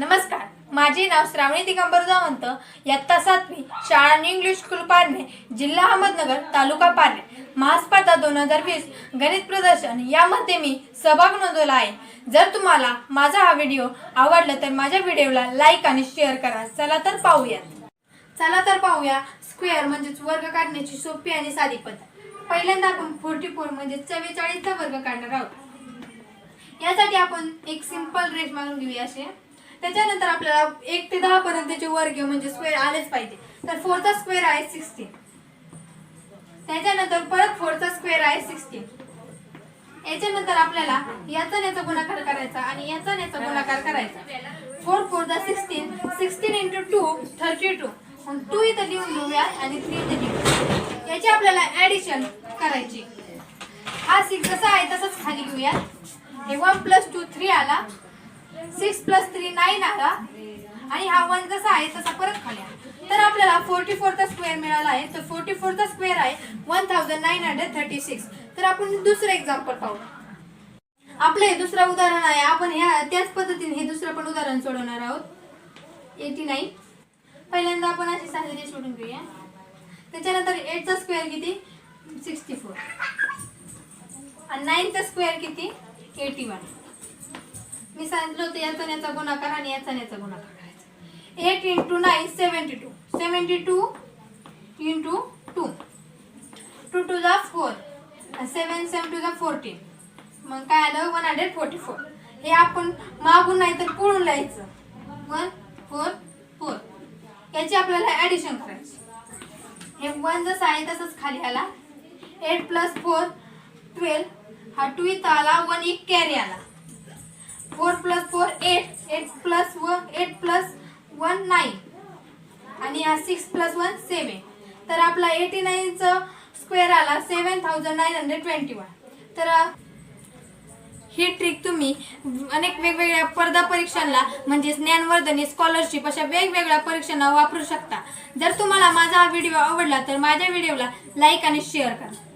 नमस्कार. माझे नाव श्रावणी दिगंबर जावंत इयत्ता सातवी शाळा इंग्लिश स्कूल पारणे जिल्हा अहमदनगर तालुका पारणे. महास्पर्धा दोन हजार वीस गणित प्रदर्शन यामध्ये मी सहभाग नोंदवला आहे. जर तुम्हाला माझा हा व्हिडिओ आवडला तर माझ्या व्हिडिओला लाईक आणि शेअर करा. चला तर पाहूयात. चला तर पाहूया स्क्वेअर म्हणजेच वर्ग काढण्याची सोपी आणि साधी पद्धत. पहिल्यांदा आपण फोर्टी फोर म्हणजे चव्वेचाळीसचा वर्ग काढणार आहोत. यासाठी आपण एक सिंपल रेट मारून घेऊया असे. त्याच्यानंतर आपल्याला एक ते दहा पर्यंतचे वर्ग म्हणजे स्क्वेअर आलेच पाहिजे. तर फोरचा स्क्वेअर आहे सिक्स्टीन त्याच्यानंतर परत फोरचा स्क्वेअर आहे सिक्स्टीन याच्यानंतर आपल्याला याचा आणि याचा गुणाकार करायचा आणि याचा आणि याचा गुणाकार करायचा. फोर फोर दा sixteen sixteen into two thirty two two इथं लिहून घेऊया आणि थ्री इथं लिहूया याची आपल्याला ऍडिशन करायची. हा सिक्स जसा आहे तसंच खाली घेऊया हे वन प्लस टू थ्री आला. सिक्स प्लस थ्री नाईन आला आणि हा वन जसा आहे तसा परत खाली आला तर आपल्याला फोर्टी फोरचा स्क्वेअर मिळाला आहे. तर फोर्टी फोरचा स्क्वेअर आहे one thousand nine hundred thirty six तर आपण दुसरं एक्झाम्पल पाहू. आपलं हे दुसरं उदाहरण आहे. आपण ह्या त्याच पद्धतीने हे दुसरं पण उदाहरण सोडवणार आहोत. एटी नाईन पहिल्यांदा आपण अशी साधी सोडून घेऊया. त्याच्यानंतर एटचा स्क्वेअर किती? सिक्स्टी फोर आणि नाईनचा स्क्वेअर किती? एटी वन मी सांगितलं होतं याचा याचा गुणाकार आणि याचा आणि याचा गुणाकार करायचा. Eight into nine seventy two seventy two into two two two जा फोर सेवन सेवन टू जा फोर्टीन मग काय आलं? वन हंड्रेड फोर्टी फोर हे आपण मागून नाही तर पुढून लिहायचं. वन फोर फोर याची आपल्याला ॲडिशन करायची. हे वन जसं आहे तसंच खाली आला. एट प्लस फोर ट्वेल्व हा टू इथं आला. वन एक कॅरी आला. Four plus four eight eight plus one eight plus one nine. आणि हा सिक्स प्लस वन सेवन तर आपला एटी नाईनचं स्क्वेअर आला seven thousand nine hundred twenty one. तर ही ट्रिक तुम्ही अनेक वेगवेगळ्या स्पर्धा परीक्षांना म्हणजे ज्ञानवर्धनी स्कॉलरशिप अशा वेगवेगळ्या परीक्षांना वापरू शकता. जर तुम्हाला माझा हा व्हिडिओ आवडला तर माझ्या व्हिडिओला लाईक आणि शेअर करा.